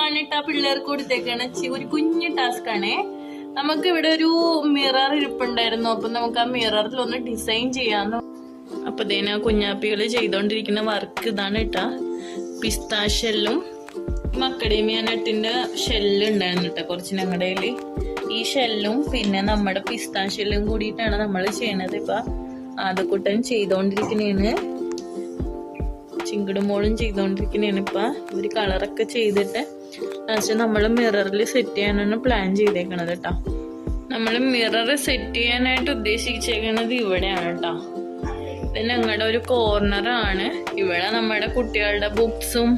ചെറിയൊരു ടാസ്ക് ആണ് ഇട്ടാ പിള്ളേർക്ക് കൊടുത്തേക്കാണ്. ഒരു കുഞ്ഞു ടാസ്ക് ആണേ. നമുക്ക് ഇവിടെ ഒരു മിറർ ഇരിപ്പുണ്ടായിരുന്നു. അപ്പൊ നമുക്ക് ആ മിററിൽ ഒന്ന് ഡിസൈൻ ചെയ്യാന്ന്. അപ്പൊ ഇതേന കുഞ്ഞാപ്പികൾ ചെയ്തോണ്ടിരിക്കുന്ന വർക്ക് ഇതാണ് കേട്ടാ. പിസ്താ ഷെല്ലും മക്കടേമിയ നട്ടിന്റെ ഷെല്ല് ഉണ്ടായിരുന്നു കേട്ടോ കുറച്ച് ഞങ്ങളുടെ കയ്യിൽ ഈ ഷെല്ലും പിന്നെ നമ്മുടെ പിസ്താ ഷെല്ലും കൂടിയിട്ടാണ് നമ്മൾ ചെയ്യണത്. ഇപ്പൊ ആദ്യക്കുട്ടൻ ചെയ്തോണ്ടിരിക്കണേണ്. ചിങ്കിടുമോളും ചെയ്തോണ്ടിരിക്കണേണ് ഇപ്പൊ. ഒരു കളറൊക്കെ ചെയ്തിട്ട് ലാസ്റ്റ് നമ്മൾ മിററിൽ സെറ്റ് ചെയ്യാനാണ് പ്ലാൻ ചെയ്തേക്കണത് കേട്ടോ നമ്മൾ മിറർ സെറ്റ് ചെയ്യാനായിട്ട് ഉദ്ദേശിച്ചേക്കണത് ഇവിടെയാണ് കേട്ടോ ഇത് ഞങ്ങളുടെ ഒരു കോർണറാണ് ഇവിടെ നമ്മുടെ കുട്ടികളുടെ ബുക്സും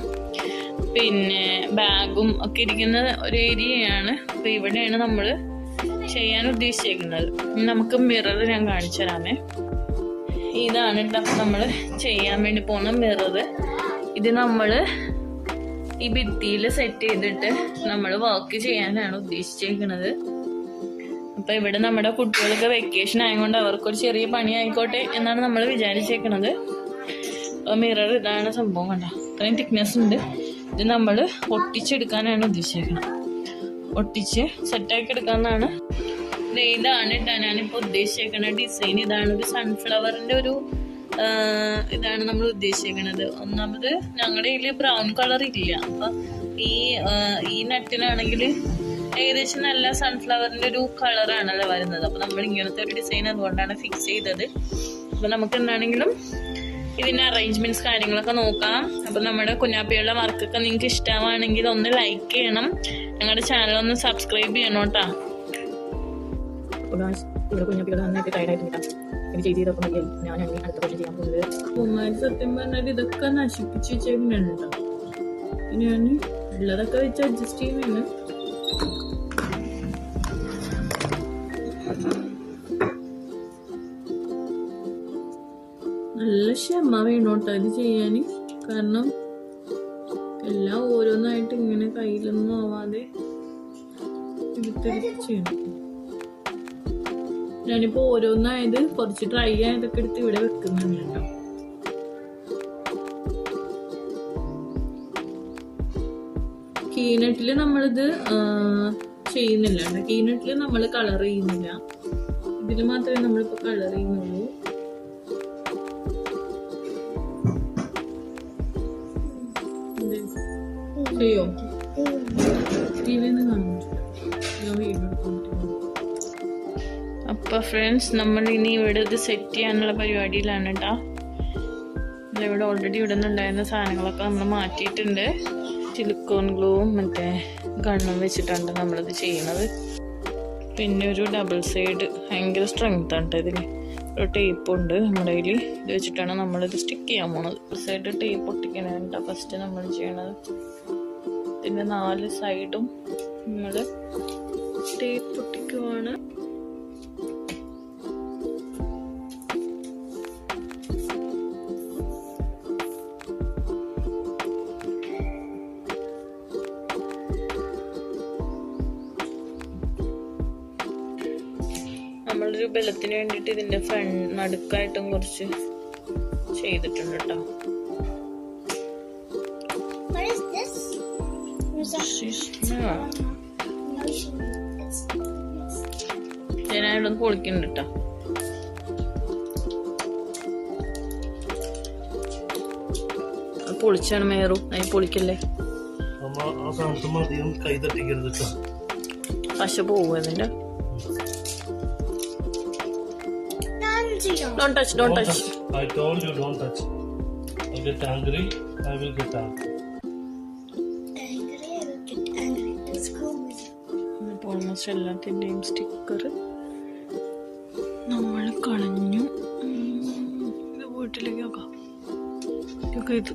പിന്നെ ബാഗും ഒക്കെ ഇരിക്കുന്ന ഒരു ഏരിയയാണ് അപ്പൊ ഇവിടെയാണ് നമ്മൾ ചെയ്യാൻ ഉദ്ദേശിച്ചേക്കുന്നത് നമുക്ക് മിറർ ഞാൻ കാണിച്ചു തരാമേ. ഇതാണ് നമ്മൾ ചെയ്യാൻ വേണ്ടി പോകുന്ന മിറർ ഇത് നമ്മൾ ഈ ഭിത്തിയിൽ സെറ്റ് ചെയ്തിട്ട് നമ്മൾ വർക്ക് ചെയ്യാനാണ് ഉദ്ദേശിച്ചേക്കുന്നത് അപ്പൊ ഇവിടെ നമ്മുടെ കുട്ടികൾക്ക് വെക്കേഷൻ ആയതുകൊണ്ട് അവർക്കൊരു ചെറിയ പണി ആയിക്കോട്ടെ എന്നാണ് നമ്മൾ വിചാരിച്ചേക്കുന്നത് മിറർ ഇതാണ് സംഭവം കണ്ട? അത്രയും തിക്നെസ് ഉണ്ട്. ഇത് നമ്മൾ ഒട്ടിച്ചെടുക്കാനാണ് ഉദ്ദേശിച്ചേക്കുന്നത് ഒട്ടിച്ച് സെറ്റാക്കി എടുക്കാന്നാണ് ഇതാണ് ട്ടോ ഞാനിപ്പോ ഉദ്ദേശിച്ചേക്കുന്ന ഡിസൈൻ ഇതാണ്. ഒരു സൺഫ്ലവറിന്റെ ഒരു ഇതാണ് നമ്മൾ ഉദ്ദേശിക്കുന്നത്. ഒന്നാമത് ഞങ്ങളുടെ കയ്യിൽ ബ്രൗൺ കളർ ഇല്ല. അപ്പൊ ഈ ഈ നട്ടിനാണെങ്കിൽ ഏകദേശം നല്ല സൺഫ്ലവറിന്റെ ഒരു കളറാണല്ലോ വരുന്നത്. അപ്പൊ നമ്മൾ ഇങ്ങനത്തെ ഒരു ഡിസൈൻ അതുകൊണ്ടാണ് ഫിക്സ് ചെയ്തത്. അപ്പൊ നമുക്ക് എന്താണെങ്കിലും ഇതിന്റെ അറേഞ്ച്മെന്റ്സ് കാര്യങ്ങളൊക്കെ നോക്കാം. അപ്പൊ നമ്മുടെ കുഞ്ഞാപ്പിയുടെ വർക്കൊക്കെ നിങ്ങൾക്ക് ഇഷ്ടമാണെങ്കിൽ ഒന്ന് ലൈക്ക് ചെയ്യണം. ഞങ്ങളുടെ ചാനൽ ഒന്ന് സബ്സ്ക്രൈബ് ചെയ്യണം കേട്ടോ. ഇവിടെ കുഞ്ഞപ്പികൾ നന്നായിട്ട് ടയർഡായിട്ട് നിൽക്കാം എനിക്ക് ചെയ്ത് ചെയ്തൊക്കെ മതിയായി ഇനി അടുത്ത പ്രാവശ്യം ചെയ്യാൻ പോകുന്നത്. കുമാരി സത്യം പറഞ്ഞാൽ ഇതൊക്കെ നശിപ്പിച്ച് ഇനി ഞാൻ ഉള്ളതൊക്കെ വെച്ച് അഡ്ജസ്റ്റ് ചെയ്യുന്നുണ്ട് നല്ല ക്ഷമ വേണോട്ടോ ഇത് ചെയ്യാൻ കാരണം എല്ലാം ഓരോന്നായിട്ട് ഇങ്ങനെ കയ്യിലൊന്നും ആവാതെ ചെയ്യണം. ഞാനിപ്പോ ഓരോന്നായത് കുറച്ച് ഡ്രൈ ആയതൊക്കെ എടുത്ത് ഇവിടെ വെക്കുന്നുണ്ട് കേട്ടോ. കീനട്ടിൽ നമ്മളിത് ചെയ്യുന്നില്ല കേട്ടോ. കീനട്ടിൽ നമ്മൾ കളർ ചെയ്യുന്നില്ല. ഇതിന് മാത്രമേ നമ്മളിപ്പോ കളർ ചെയ്യുന്നുള്ളൂ. ചെയ്യോ? ടി വി കാണുന്നു ഞാൻ വീഡിയോ എടുത്തോണ്ടിരിക്കുന്നു അപ്പൊ ഫ്രണ്ട്സ് നമ്മൾ ഇനി ഇവിടെ ഇത് സെറ്റ് ചെയ്യാനുള്ള പരിപാടിയിലാണ് കേട്ടോ ഇവിടെ ഓൾറെഡി ഇവിടെ സാധനങ്ങളൊക്കെ നമ്മൾ മാറ്റിയിട്ടുണ്ട്. സിലിക്കോൺ ഗ്ലൂവും മറ്റേ ഗണ്ണും വെച്ചിട്ടാണ് നമ്മളിത് ചെയ്യുന്നത്. പിന്നെ ഒരു ഡബിൾ സൈഡ് ഭയങ്കര സ്ട്രെങ്ത് ആണ് ഇതിൽ ഒരു ടേപ്പ് ഉണ്ട് നമ്മുടെ കയ്യിൽ ഇത് വെച്ചിട്ടാണ് നമ്മളിത് സ്റ്റിക്ക് ചെയ്യാൻ പോണത്. സൈഡ് ടേപ്പ് ഒട്ടിക്കാനാണ് ഫസ്റ്റ് നമ്മൾ ചെയ്യണത്. പിന്നെ നാല് സൈഡും നമ്മൾ ടേപ്പ് ഒട്ടിക്കുവാണ്. നമ്മളൊരു ബലത്തിന് വേണ്ടിയിട്ട് ഇതിന്റെ ഫ്രണ്ട് നടുക്കായിട്ടും കുറച്ച് ചെയ്തിട്ടുണ്ട് കേട്ടോ? ഞാനായിട്ടൊന്ന് പൊളിക്കുന്നുണ്ട് കേട്ടോ പൊളിച്ചാണ് മേറു. അതിന് പൊളിക്കല്ലേ? പക്ഷെ ആ സാധനത്തും don't touch don't touch I told you don't touch. I get angry, I will get angry. Angry, I will get angry. Let's go with it. Almost എല്ലാത്തിന്റെയും സ്റ്റിക്കർ നമ്മൾ കളഞ്ഞു ഇത് വീട്ടിലേക്ക് നോക്കാം ഇത്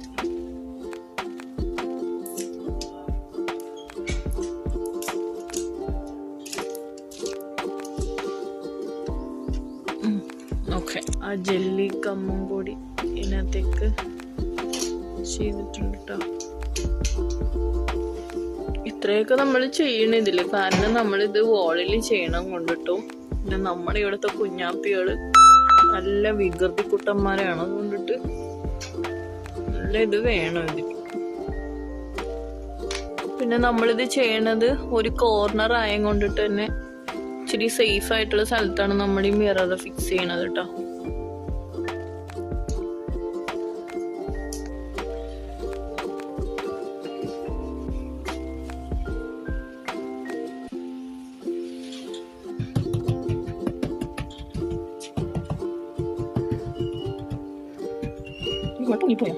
ആ ജെല്ലി കമ്മും കൂടി ഇതിനകത്തേക്ക് ചെയ്തിട്ടുണ്ട് കേട്ടോ ഇത്രയൊക്കെ നമ്മൾ ചെയ്യണതിൽ കാരണം നമ്മളിത് വോളിൽ ചെയ്യണം കൊണ്ടിട്ടും പിന്നെ നമ്മുടെ ഇവിടുത്തെ കുഞ്ഞാപ്പികൾ നല്ല വികൃതി കുട്ടന്മാരാണ് കൊണ്ടിട്ട് നല്ല ഇത് വേണം ഇതിൽ പിന്നെ നമ്മളിത് ചെയ്യണത് ഒരു കോർണർ ആയം കൊണ്ടിട്ട് തന്നെ ഇച്ചിരി സേഫ് ആയിട്ടുള്ള സ്ഥലത്താണ് നമ്മൾ ഈ മിറർ ഫിക്സ് ചെയ്യണത് കേട്ടോ കുഴപ്പമില്ല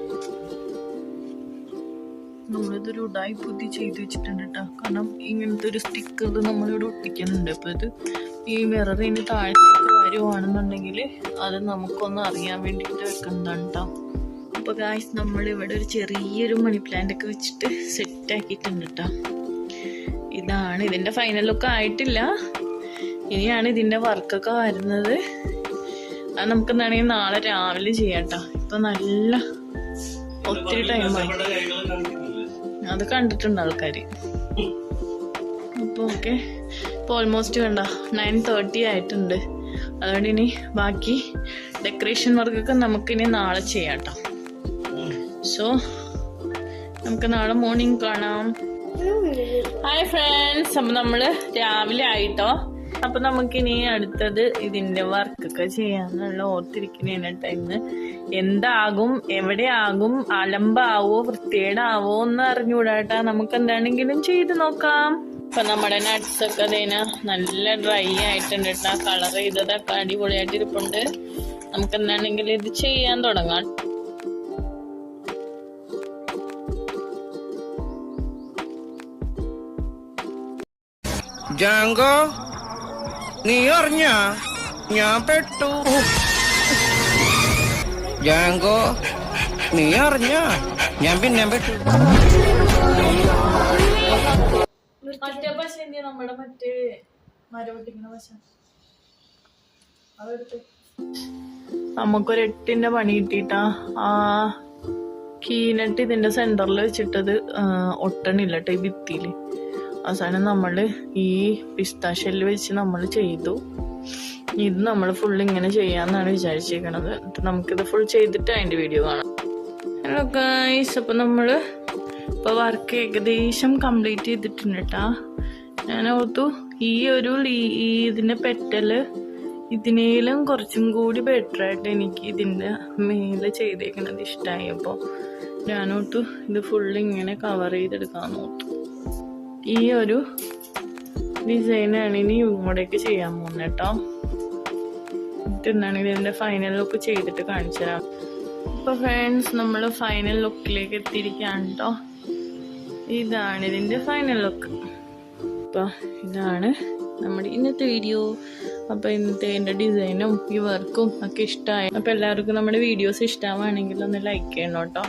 നമ്മളിതൊരു ഉടായി ബുദ്ധി ചെയ്ത് വെച്ചിട്ടുണ്ട് കേട്ടോ കാരണം ഇങ്ങനത്തെ ഒരു സ്റ്റിക്കർ നമ്മളിവിടെ ഒട്ടിക്കുന്നുണ്ട് അപ്പോൾ ഇത് ഈ മിററിന് താഴത്തേക്ക് വരുവാണെന്നുണ്ടെങ്കിൽ അത് നമുക്കൊന്ന് അറിയാൻ വേണ്ടിയിട്ട് വെക്കുന്നതാണ് കേട്ടോ അപ്പോൾ ഗായ്സ് നമ്മളിവിടെ ഒരു ചെറിയൊരു മണി പ്ലാന്റ് ഒക്കെ വെച്ചിട്ട് സെറ്റ് ആക്കിയിട്ടുണ്ട് കേട്ടോ ഇതാണ് ഇതിന്റെ ഫൈനൽ ലുക്ക് ആയിട്ടില്ല ഇനിയാണ് ഇതിന്റെ വർക്കൊക്കെ വരുന്നത് അത് നമുക്ക് എന്താണെങ്കിൽ നാളെ രാവിലെ ചെയ്യാം കേട്ടോ ഇപ്പം നല്ല ഒത്തിരി ടൈമായി അത് കണ്ടിട്ടുണ്ട് ആൾക്കാർ അപ്പോൾ ഓക്കെ ഇപ്പോൾ ഓൾമോസ്റ്റ് വേണ്ട നയൻ തേർട്ടി ആയിട്ടുണ്ട്. അതുകൊണ്ട് ഇനി ബാക്കി ഡെക്കറേഷൻ വർക്കൊക്കെ നമുക്കിനി നാളെ ചെയ്യാം കേട്ടോ സോ നമുക്ക് നാളെ മോർണിംഗ് കാണാം. ഹായ് ഫ്രണ്ട്സ് അപ്പം നമ്മൾ രാവിലെ ആയിട്ടോ അപ്പൊ നമുക്കിനി അടുത്തത് ഇതിന്റെ വർക്കൊക്കെ ചെയ്യാന്നുള്ള ഓർത്തിരിക്കുന്ന ടൈമിന് എന്താകും എവിടെയാകും അലമ്പാവോ വൃത്തികേടാവോ എന്ന് അറിഞ്ഞുകൂടാട്ടാ നമുക്ക് എന്താണെങ്കിലും ചെയ്ത് നോക്കാം. ഇപ്പൊ നമ്മുടെ നട്ട്സ് ഒക്കെ അതിന് നല്ല ഡ്രൈ ആയിട്ടുണ്ട് കേട്ടോ കളർ ചെയ്തതൊക്കെ അടിപൊളിയായിട്ട് ഇരിപ്പുണ്ട്. നമുക്ക് എന്താണെങ്കിലും ഇത് ചെയ്യാൻ തുടങ്ങാം. ജാങ്കോ? നീ അറിഞ്ഞ? ഞാൻ പെട്ടു. ജാങ്കോ നീ അറിഞ്ഞ? ഞാൻ പിന്നെ പെട്ടു. മറ്റേ പശ നമ്മുടെ മറ്റേ മരവട്ടിക്കുന്ന പശ? നമുക്കൊരു എട്ടിന്റെ പണി കിട്ടിട്ടാ ആ കീനട്ട് ഇതിന്റെ സെന്ററിൽ വെച്ചിട്ടത് ഒട്ടണില്ല കേട്ടോ ഈ ഭിത്തിയിൽ. അവസാനം നമ്മൾ ഈ പിസ്താഷെല്ല് വെച്ച് നമ്മൾ ചെയ്തു. ഇത് നമ്മൾ ഫുൾ ഇങ്ങനെ ചെയ്യാന്നാണ് വിചാരിച്ചിരിക്കണത്. എന്നിട്ട് നമുക്കിത് ഫുൾ ചെയ്തിട്ട് അതിന്റെ വീഡിയോ കാണാം. ഹലോ ഗൈസ് അപ്പോൾ നമ്മൾ ഇപ്പോൾ വർക്ക് ഏകദേശം കംപ്ലീറ്റ് ചെയ്തിട്ടുണ്ട് കേട്ടാ ഞാൻ ഓർത്തു ഈ ഒരു ഈ ഇതിന്റെ പെറ്റൽ ഇതിനേലും കുറച്ചും കൂടി ബെറ്റർ ആയിട്ട് എനിക്ക് ഇതിന്റെ മേലെ ചെയ്തേക്കുന്നത് ഇഷ്ടമായി അപ്പോൾ ഞാനോട്ട് ഇത് ഫുള്ള് ഇങ്ങനെ കവർ ചെയ്തെടുക്കാൻ നോർത്തു ഈ ഒരു ഡിസൈനാണ് ഇനി ഇങ്ങോട്ടേക്ക് ചെയ്യാൻ പോകുന്നത് കേട്ടോ എന്നിട്ട് എന്താണെങ്കിൽ ഇതിന്റെ ഫൈനൽ ലുക്ക് ചെയ്തിട്ട് കാണിച്ചു തരാം. ഇപ്പൊ ഫ്രണ്ട്സ് നമ്മൾ ഫൈനൽ ലുക്കിലേക്ക് എത്തിയിരിക്കുകയാണ് കേട്ടോ ഇതാണ് ഇതിന്റെ ഫൈനൽ ലുക്ക് അപ്പൊ ഇതാണ് നമ്മുടെ ഇന്നത്തെ വീഡിയോ അപ്പൊ ഇന്നത്തെ എന്റെ ഡിസൈനും ഈ വർക്കും ഒക്കെ ഇഷ്ടമായി അപ്പൊ എല്ലാവർക്കും നമ്മുടെ വീഡിയോസ് ഇഷ്ടമാണെങ്കിൽ ഒന്ന് ലൈക്ക് ചെയ്യണം കേട്ടോ